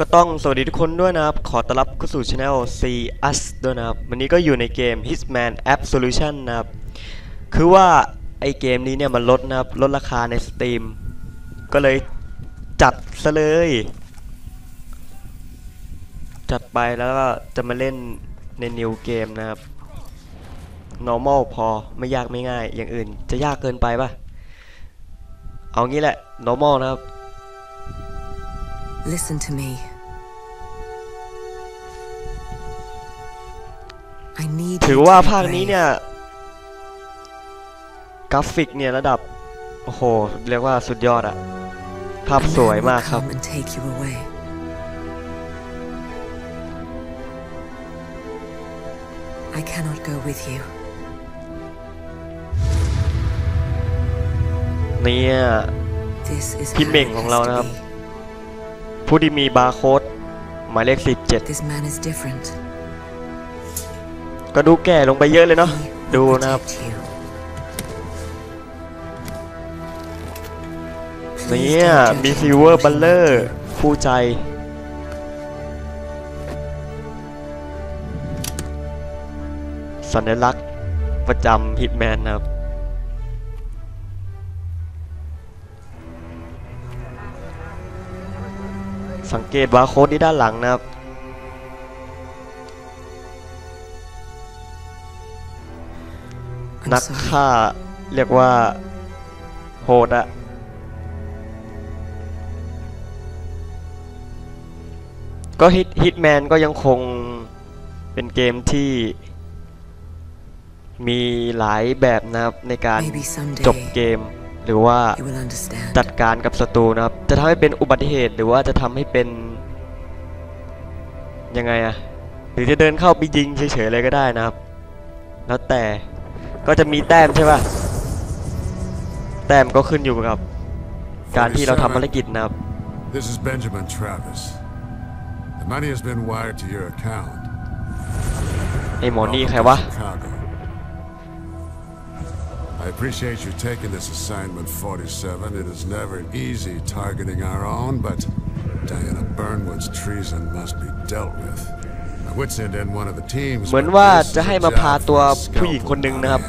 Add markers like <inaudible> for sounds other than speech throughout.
ก็ต้องสวัสดีทุกคนด้วยนะครับ ขอต้อนรับเข้าสู่ช anel C Us ด้วยนะครับวันนี้ก็อยู่ในเกม Hitman App Solution นะครับ คือว่า ไอเกมนี้เนี่ยมันลดนะครับ ลดราคาในสตรีมก็เลยจัดซะเลย จัดไปแล้วก็จะมาเล่นใน New Game นะครับ Normal พอไม่ยากไม่ง่ายอย่างอื่น จะยากเกินไปปะเอางี้แหละ Normal นะครับ Listen to me. I need ถือว่าภาคนี้เนี่ยกราฟิกเนี่ยระดับโอ้โหเรียกว่าสุดยอดอะภาพสวยมากครับนี่พี่เม่งของเรานะครับผู้ที่มีบาร์โค้ดหมายเลข17ก็ดูแก่ลงไปเยอะเลยเนาะดูนะครับนี่มีซิลเวอร์บัลเลอร์คู่ใจ สัญลักษณ์ประจำฮิตแมนนะครับสังเกตบาร์โค้ดที่ด้านหลังนะครับนักฆ่า เรียกว่าโหดอะก็ฮิตฮิตแมนก็ยังคงเป็นเกมที่มีหลายแบบนะครับในการจบเกมหรือว่าจัดการกับศัตรูนะครับจะทำให้เป็นอุบัติเหตุหรือว่าจะทำให้เป็นยังไงอะหรือจะเดินเข้าไปยิง เฉยๆเลยก็ได้นะครับ แล้วแต่ก็จะมีแต้มใช่ป่ะแต้มก็ขึ้นอยู่กับ การที่เราทำภารกิจนะครับ Benjamin Travis. The money has been wired to your account. ไอ้หมอนี่ใครวะ I appreciate you taking this assignment, 47. It is never easy targeting our own, but Diana Burnwood's treason must be dealt with. I would send in one of the teams, เหมือนว่า จะให้มาพาตัวผู้หญิงคนหนึ่งนะครับ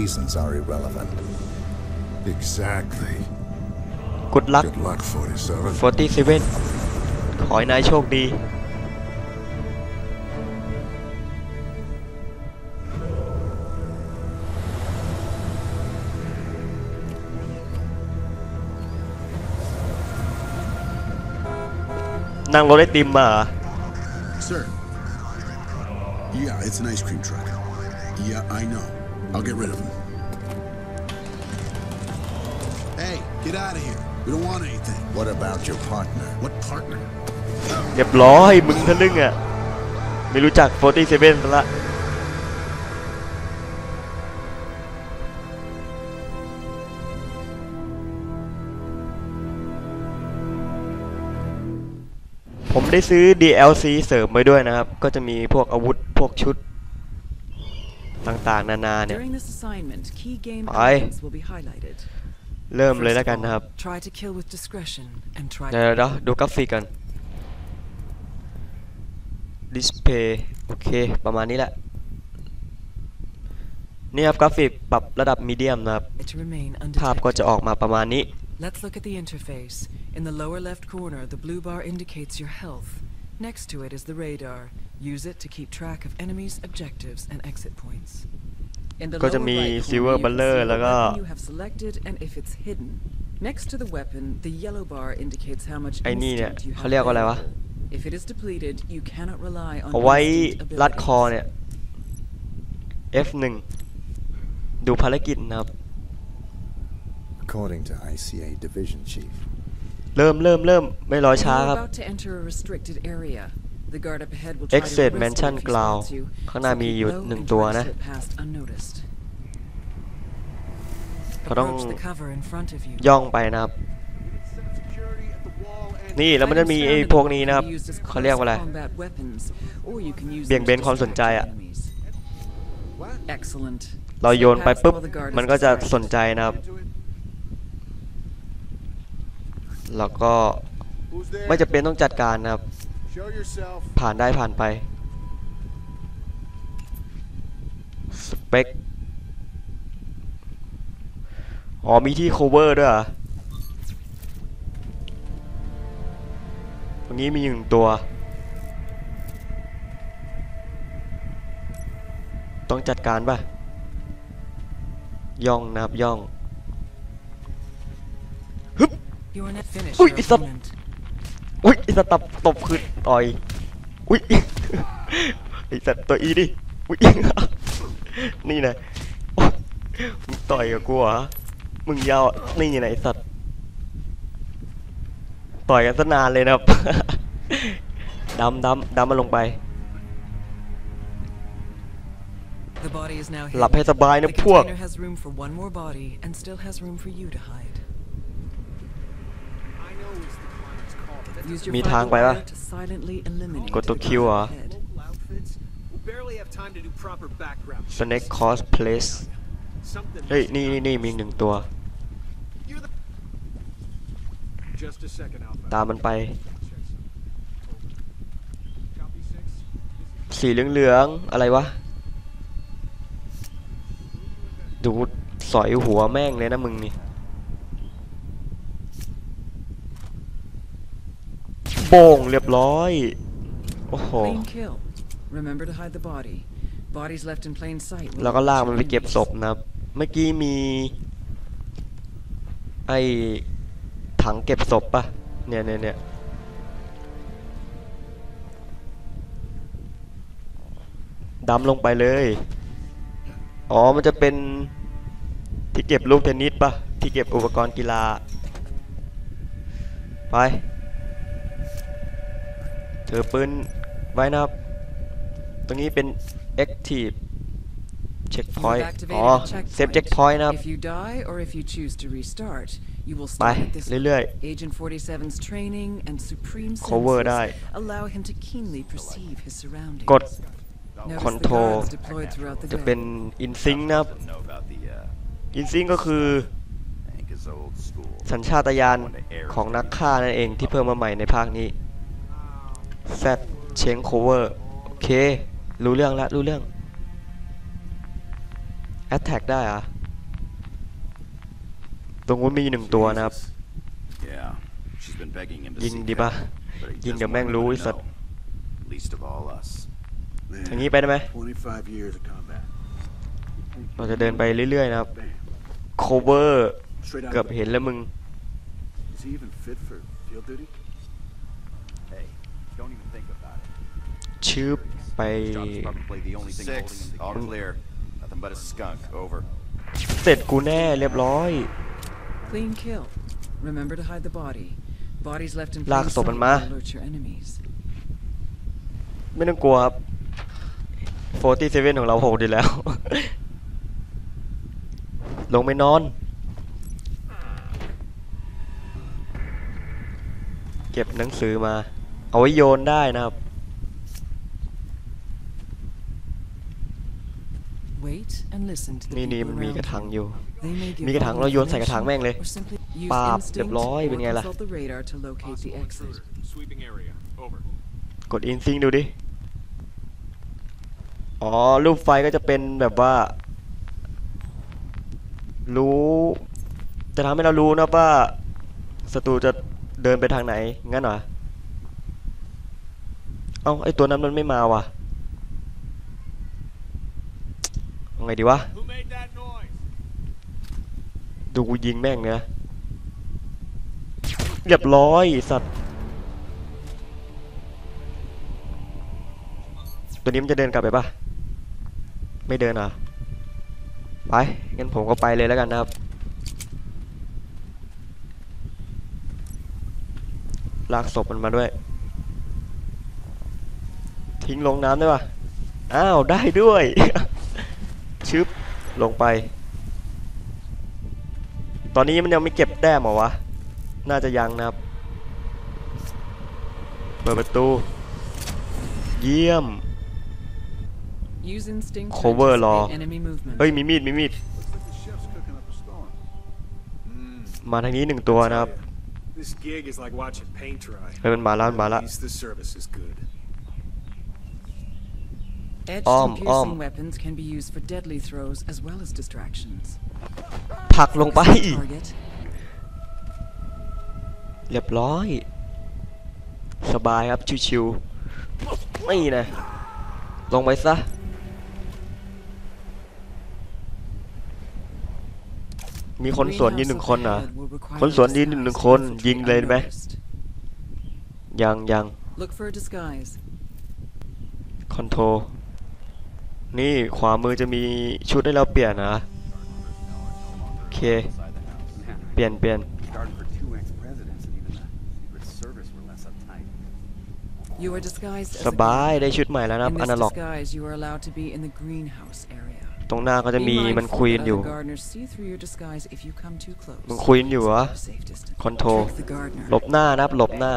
Reasons are irrelevant. Exactly. Good luck. Good luck, 47. ขอให้นายโชคดี.นั่งรถไอติมมา Sir. Yeah, it's an ice cream truck. Yeah, I know. I'll get rid of him. Hey, get out of here. We don't want anything. What about your partner? What partner? เรียบร้อยมึงทะลึ่งอ่ะ ไม่รู้จัก 47ซะละได้ซื้อ DLC เสริมไปด้วยนะครับ ก็จะมีพวกอาวุธ พวกชุดต่างๆนานาเนี่ยไปเริ่มเลยแล้วกันนะครับ เดี๋ยวเดี๋ยวดูกราฟิกกัน display โอเค ประมาณนี้แหละ นี่ครับกราฟิก ปรับระดับมีเดียมนะครับ ภาพก็จะออกมาประมาณนี้ Let's look at the interface. In the lower left corner, the blue bar indicates your health. Next to it is the radar. Use it to keep track of enemies, objectives, and exit points. In the lower right corner, you can see you have selected and if it's hidden. Next to the weapon, the yellow bar indicates how much instinct you have If it is depleted, you cannot rely on เอาไว้ลัดคอเนี่ย F1 ดูภารกิจนะครับ according to ICA Division Chief. เริ่มเริ่มเริ่มไม่รอช้าครับ e x i t Mansion กล่าวข้างหน้ามีอยู่หนึ่งตัวนะเราต้องย่องไปนะครับ นี่แล้วมันจะมีไอ้พวกนี้นะครับเขาเรียกว่าอะไรเบี่ยงเบนความสนใจอ่ะเราโยนไปปุ๊บมันก็จะสนใจนะครับแล้วก็ไม่จะเป็นต้องจัดการนะครับผ่านได้ผ่านไปสเปคอ๋อมีที่โคเวอร์ด้วยอ่ะตรงนี้มีหนึ่งตัวต้องจัดการป่ะย่องนะครับ ย่องอุ้ยอีสัตอุ้ยอีสัตตบตบคืนต่อย อุ้ยไอสัตว์ตัวอีดิอุ้ยนี่นะมึงต่อยกับกูเหรอมึงยาวนี่ไงไอสัตว์ ต่อยกันซะนานเลยนะดำดำดำมาลงไป หลับให้สบายนะพวกมีทางไปปะกดตัวคิวเหรอ Snake c o s เ p l a เฮ้ย นี่นี่นี่มีหนึ่งตัว ตามมันไป สีเหลือง ๆ อะไรวะ ดูสอยหัวแม่งเลยนะมึงนี่โป้งเรียบร้อย โอ้โห แล้วก็ลากมันไปเก็บศพนะครับเมื่อกี้มีไอ้ถังเก็บศพปะเนี่ยเนี่ยเนี่ยดำลงไปเลย อ๋อ มันจะเป็นที่เก็บลูกเทนนิสปะที่เก็บอุปกรณ์กีฬา ไปถือปืนไว้นะครับ ตรงนี้เป็น active checkpoint อ๋อ save checkpoint นะครับไปเรื่อยๆ cover ได้กด control จะเป็น in sync นะครับ in sync ก็คือสัญชาตญาณของนักฆ่านั่นเองที่เพิ่มมาใหม่ในภาคนี้แฟดเชงโคเวอร์โอเครู้เรื่องแล้วรู้เรื่องแอตแทกได้อะตรงนู้นมีหนึ่งตัวนะครับยิงดีปะยิงเดี๋ยวแม่งรู้อีสัตว์ทางนี้ไปได้ไหมเราจะเดินไปเรื่อยๆนะครับโคเวอร์เกือบเห็นแล้วมึง Is he even fit for field duty? ชื่อไปเสร็จกูแน่เรียบร้อยลากศพมันมา ไม่ต้องกลัวครับ47 ของเราโหดดีแล้ว ลงไปนอน เก็บหนังสือมา เอาไว้โยนได้นะครับนี่นี่มันมีกระถางอยู่ มีกระถางเราโยนใส่กระถางแม่งเลยปาบเรียบร้อย เป็นไงล่ะ กดอินซิงดูดิ อ๋อ รูปไฟก็จะเป็นแบบว่า รู้ จะทำให้เรารู้นะว่าศัตรูจะเดินไปทางไหน งั้นเหรอ เอ้าไอตัวนั้นมันไม่มาว่ะไงดีวะดูกูยิงแม่งเนะเรียบร้อยสัตว์ ตัวนี้มันจะเดินกลับไปปะไม่เดินอ่ะไป งั้นผมก็ไปเลยแล้วกันนะครับ ลากศพมันมาด้วย ทิ้งลงน้ำได้ปะอ้าว ได้ด้วยชึบลงไป ตอนนี้มันยังไม่เก็บแต้มหรอวะ น่าจะยังนะครับ เปิดประตู เยี่ยมเวอร์รอเฮ้ยมีมีดมีมีดมาทางนี้หนึ่งตัวนะครับเฮ้ยมันมาแล้วมันมาแล้วอ้อมอ้อมผักลงไปเรียบร้อย สบายครับ ชิวๆไม่นะลงไปซะ มีคนสวนยินหนึ่งคนเหรอคนสวนยินหนึ่งคน ยิงเลยไหมยังยังคอนโทรนี่ขวามือจะมีชุดให้เราเปลี่ยนนะโอเค เปลี่ยนเปลี่ยน สบาย ได้ชุดใหม่แล้วนะอนาล็อก ตรงหน้าก็จะมีมันคุยนอยู่ มันคุยนอยู่เหรอคอนโทรลบหน้านะหลบหน้า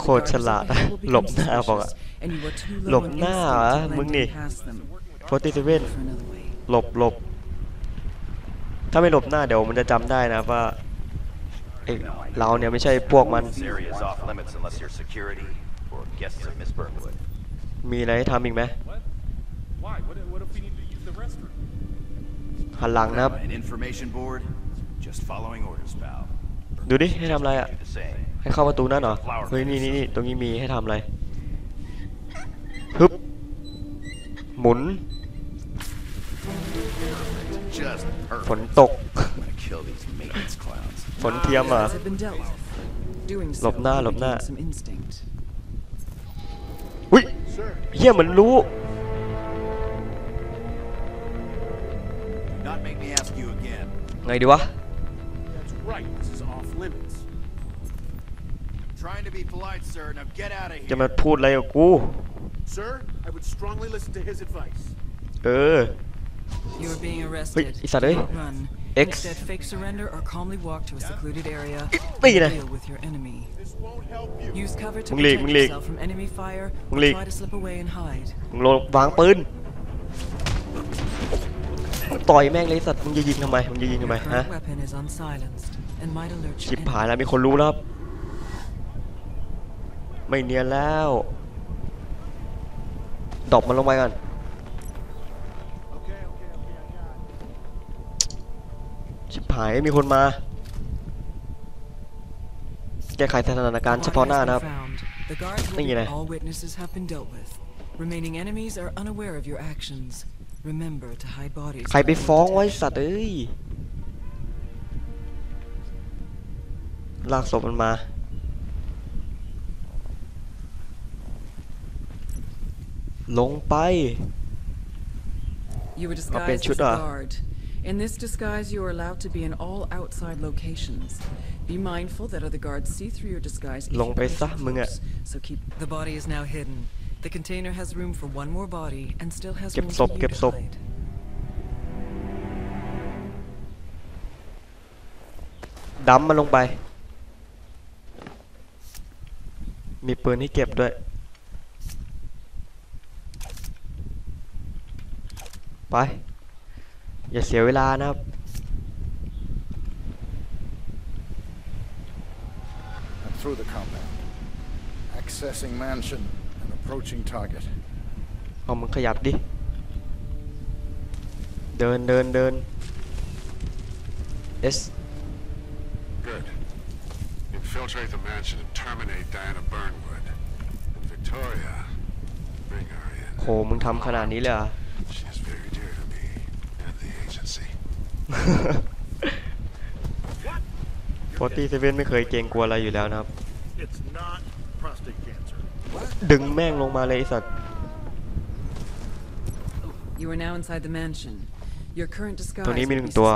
โคตรฉลาดหลบหน้าบอกอะหลบหน้าอ่ะมึงนี่โฟร์ติเซเว่นหลบหลบถ้าไม่หลบหน้าเดี๋ยวมันจะจำได้นะว่าเราเนี่ยไม่ใช่พวกมัน มีอะไรให้ทำอีกไหมหันหลังนะครับดูดิให้ทำอะไรอ่ะให้เข้าประตูนั่นเหรอ เฮ้ยนี่นี่นี่ตรงนี้มีให้ทำอะไรฮึบ หมุน ฝนตก ฝนเทียมอ่ะหลบหน้าหลบหน้าอุ้ยเฮียเหมือนรู้ ไงดีวะจะมาพูดอะไรกับกูเออ You're being arrested. เฮ้ยอิสระเลย X ตีนะมึงหลีกมึงหลีกมึงหลีกมึงลงวางปืนต่อยแม่งเลยสัตว์มึงจะยิงทำไมมึงจะยิงทำไมฮะชิบหายแล้วมีคนรู้แล้วไม่เนียนแล้วดอกมันลงไปก่อนชิบหาย มีคนมา แก้ไขสถานการณ์เฉพาะหน้านะครับ The guards will get all witnesses have been dealt with. Remaining enemies are unaware of your actions. Remember to hide bodies. ใครไปฟ้องไว้สัตว์เอ้ยลากศพมันมาลงไป You were disguised as a guard. In this disguise, you are allowed to be in all outside locations. Be mindful that other guards see through your disguise. ลงไปซะมึงอะ So keep the body is now hidden. The container has room for one more body and still has room for you to hide. ดัมมันลงไปไป อย่าเสียเวลานะครับ through the compound accessing mansion and approaching target เอามันขยับดิเดินเดินเดิน S good infiltrate the mansion and terminate Diana Burnwood and Victoria bring her in โหมึงทำขนาดนี้เลยอ่ะฟอตี้เซเว่นไม่เคยเกรงกลัวอะไรอยู่แล้วนะครับ ดึงแม่งลงมาเลยสัตว์ตัวนี้มีหนึ่งตัว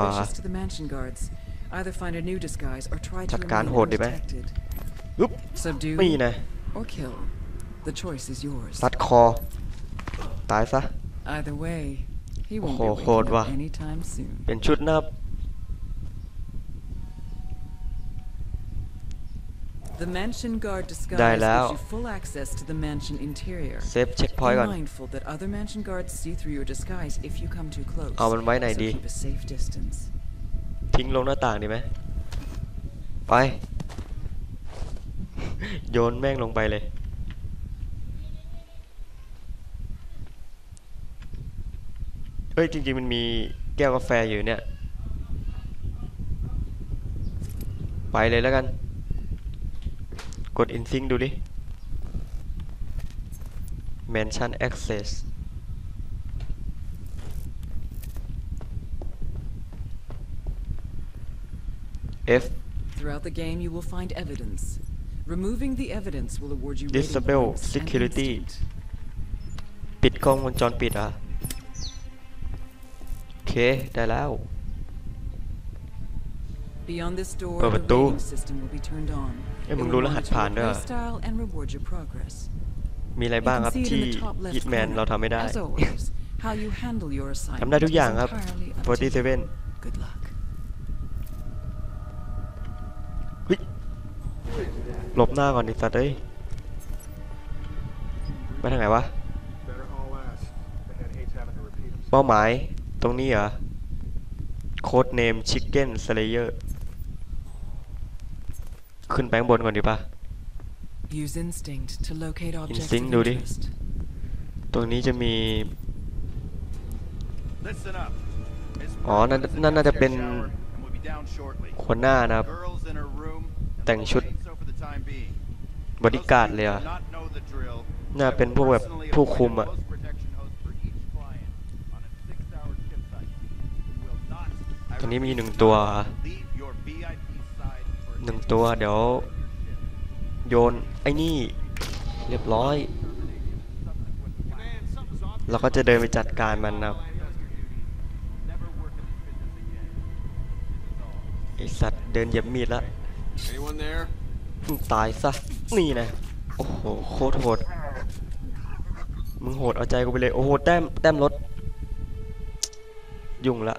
จัดการโหดดีไหมปุ๊บไม่นะสัตว์คอตายซะโอ้โหโคตรว่ะ เป็นชุดนับได้แล้วเซฟเช็คพอยต์ก่อนเอามันไว้ไหนดี ทิ้งลงหน้าต่างดีไหมไป โยนแม่งลงไปเลยเอ้ยจริงๆมันมีแก้วกาแฟอยู่เนี่ย ไปเลยแล้วกัน กดอินซิงดูดิ Mention Access เอฟ Throughout the game, you will find evidence. Removing the evidence will award you disable security. ปิดกล้องวงจรปิดอ่ะค ได้แล้วเปิดประตูเอ้มึงรู้รหัสผ่านด้วย มีอะไรบ้างครับที่ฮิตแมนเราทำไม่ได้ ทำได้ทุกอย่างครับ47หลบหน้าก่อนดิสัตว์เอ้ยไปทางไหนวะเป้าหมายตรงนี้เหรอโค้ดเนมชิคเก้นสเลเยอร์ขึ้นไปข้างบนก่อนดีป่ะอินสติ t ดูดิ ตรงนี้จะมี อ๋อนั่นน่าจะเป็นคนหน้านะครับ แต่งชุดบริการเลยอ่ะน่าเป็นพวกแบบผู้คุมอ่ะตรงนี้มีหนึ่งตัวหนึ่งตัว เดี๋ยว โยนไอ้นี่ เรียบร้อยเราก็จะเดินไปจัดการมันนะไอสัตว์เดินเหยียบมีดละตายซะนี่นะ โอ้โห โคตรโหด มึงโหดเอาใจกูไปเลยโอ้โห แต้ม แต้มรถยุ่งละ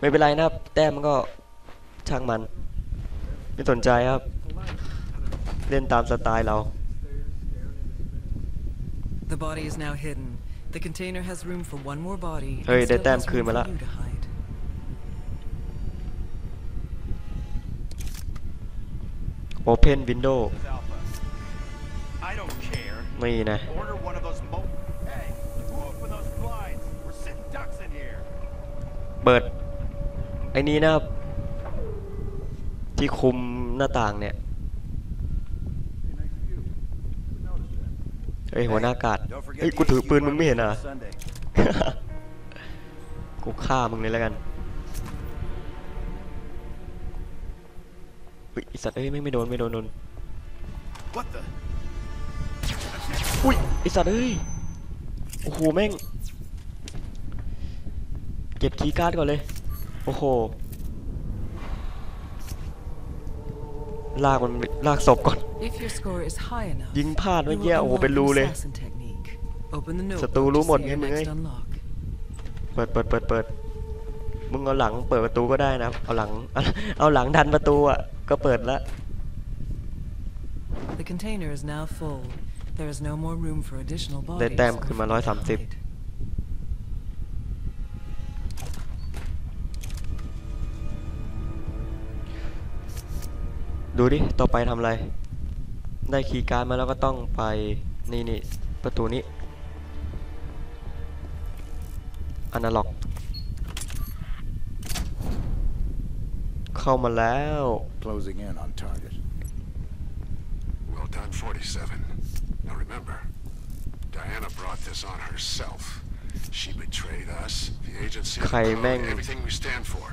ไม่เป็นไรนะครับ แต้มมันก็ช่างมันไม่สนใจครับ เล่นตามสไตล์เรา The body is now hidden. The container has room for one more body. เฮ้ย ได้แต้มคืนมาละโอเพนวินโดว์ไม่นะเปิดไอ้นี้นะที่คุมหน้าต่างเนี่ยไอ้หัวหน้ากาดเฮ้ยกูถือปืนมึงไม่เห็นอ่ะกูฆ่ามึงเลยแล้วกันอุ้ยไอสัตว์เอ้ยไม่ไม่โดนไม่โดนโดนอุ้ยไอสัตว์เอ้ยโอ้โหแม่งเก็บคีย์การ์ดก่อนเลยโอ้โห ลากมันลากศพก่อน ยิงพลาดไม่แย่โอ้โหเป็นรูเลยศัตรูรู้หมดไงมึงไงเปิดเปิดเปิดเปิดมึงเอาหลัง เปิดประตูก็ได้นะเอาหลังเอาหลังดันประตูอ่ะก็เปิดละ The container is now full. There is no more room for additional bodies. ได้แต้มขึ้นมา 130ดูดิต่อไปทำอะไร ได้คีย์การ์ดมาแล้วก็ต้องไปนี่นี่ประตูนี้อนาล็อกเข้ามาแล้ว closing in on target well done 47 now remember Diana brought this on herself she betrayed us the agency ใครแม่ง everything we stand for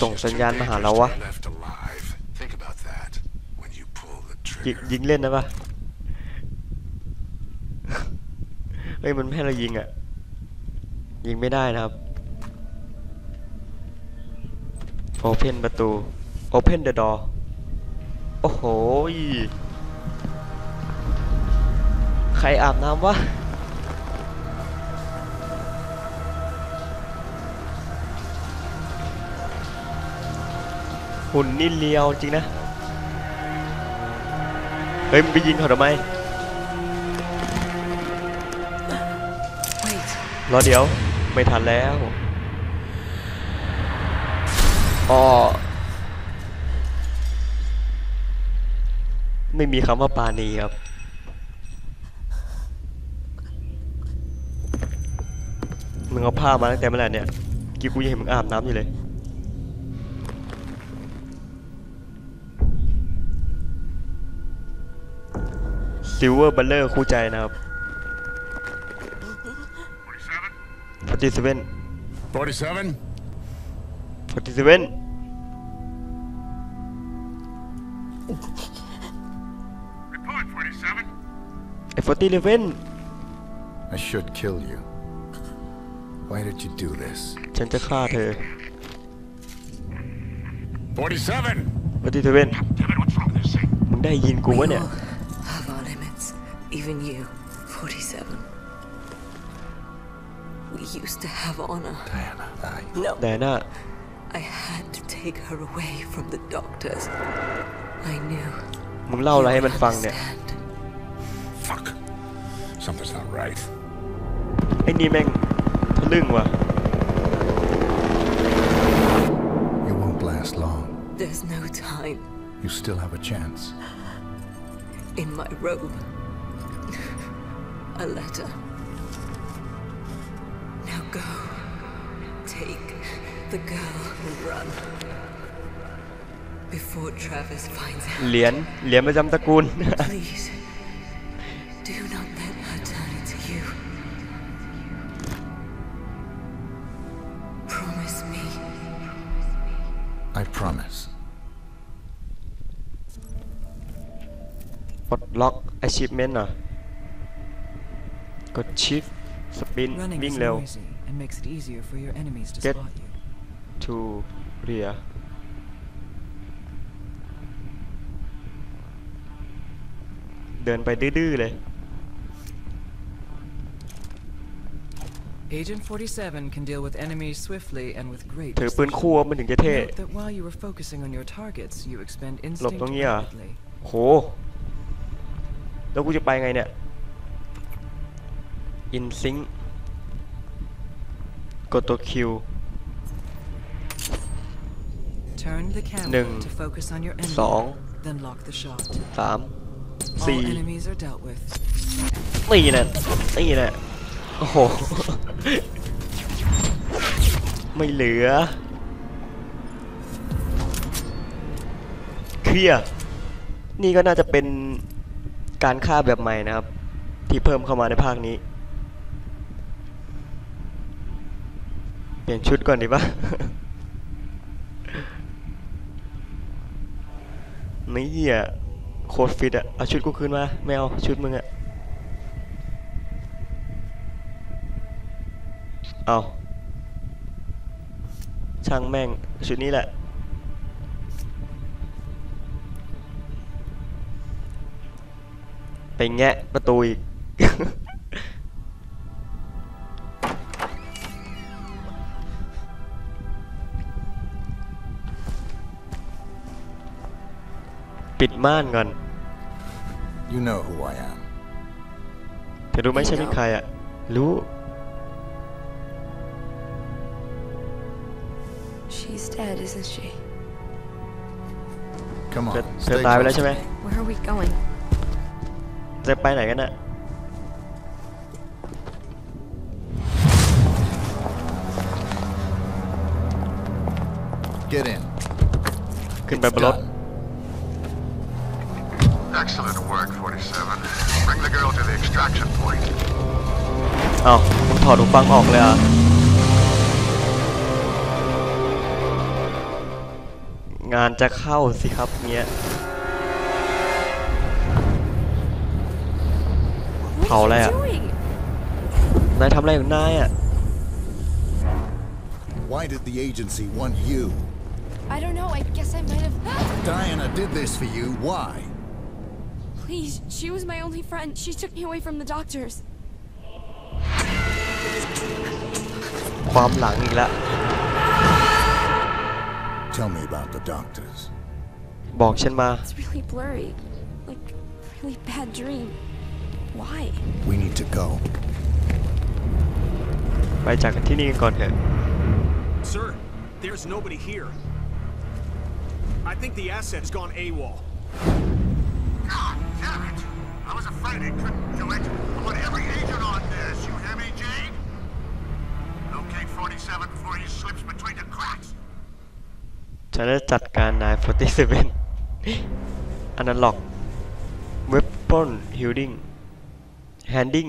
ส่งสัญญาณมาหาเราวะ left alive ยิงยิง เล่นนะปะเฮ้ยมันไม่ให้เรายิง อ่ะ ยิง ไม่ได้ นะ ครับ โอเพนประตู โอเพนเดอ o o r โอ้โห ใคร อาบ น้ำวะหุ่น นี่เลียว จริง นะเฮ้ยมึงไปยิงเขาทำไมรอเดี๋ยวไม่ทันแล้วอ๋อไม่มีคำว่าปานีครับมึงเอาผ้ามาตั้งแต่เมื่อไหร่เนี่ยกี่กูยังเห็นมึงอาบน้ำอยู่เลยซิลเวอร์บัลเลอร์คู่ใจนะครับ 47 47 47อร์ตี้ 47. เว่น I should kill you. Why did you do this? ฉันจะฆ่าเธอ47 47มึงได้ยินกูวะเนี่ย even you, 47. We used to have honor. Diana, I... No. Diana. I had to take her away from the doctors. I knew. มึงเล่าอะไรให้มันฟังเนี่ย Fuck. Something's not right. ไอ้นี่แม่งทะลึ่งว่ะ You won't last long. There's no time. You still have a chance. In my robe a letter. Now go. Take the girl and run. Before Travis finds out. Liên, Liên mới dám ta cun. <laughs> Please. Do not let her turn into you. Promise me. I promise. Bật achievement à? กดชิปสปิน วิ่งเร็ว get to rear เดินไปดื้อๆเลย Agent 47 can deal with enemies swiftly and with great ถือปืนคู่มันถึงจะเท่ that while you were focusing on your targets you expend instinct หลบตรงนี้อ่ะโหแล้วกูจะไปไงเนี่ยอินซิงกดตัว Q หนึ่ง สอง สาม สี่นี่แหละนี่แหละโอ้โห ไม่เหลือ เคลียร์นี่ก็น่าจะเป็นการฆ่าแบบใหม่นะครับ ที่เพิ่มเข้ามาในภาคนี้ปลี่ยนชุดก่อนดีป่ะ นี่เหี้ยโคตรฟิตอะเอาชุดกูคืนมาไม่เอาชุดมึงอะเอาช่างแม่งชุดนี้แหละ ไปแงะประตูอีกปิดม่านก่อนเธอรู้ไหมใช่ไหมใครอะรู้ เธอตายไปแล้วใช่ไหม Where a จะไปไหนกันอะขึ้นไปบนรถ Excellent work, 47. Bring the girl to the extraction point. เอามึงถอดหูฟังออกเลยอ่ะงานจะเข้าสิครับเนี่ยเผาอะไรอ่ะนายทำอะไรอยู่นายอ่ะ Why did the agency want you? I don't know. I guess I might have. Diana did this for you. Why? Please, she was my only friend. She took me away from the doctors. Tell me about the doctors. บอกฉันมา It's really blurry. Like, really bad dream. Why? We need to go. ไปจากที่นี่กันก่อนเถอะ Sir, there's nobody here. I think the asset's gone AWOL. ฉันจะจัดการนายฟรตเ4นอนาล็อกเว็บปอนฮิลดิ้งแฮนดิ้ง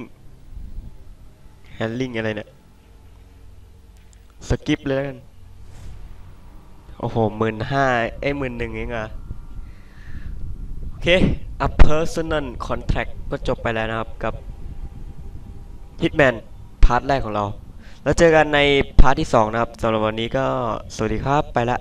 แฮนดิ้งอะไรเนี่ยสกิปเลยแล้วกันโอ้โหหมื่นห้าไอ้หมื่นหนึ่งเองอะโอเค a personal contract ก็จบไปแล้วนะครับกับ hitman พาร์ทแรกของเรา แล้วเจอกันในพาร์ทที่ 2 นะครับสำหรับวันนี้ก็สวัสดีครับไปละ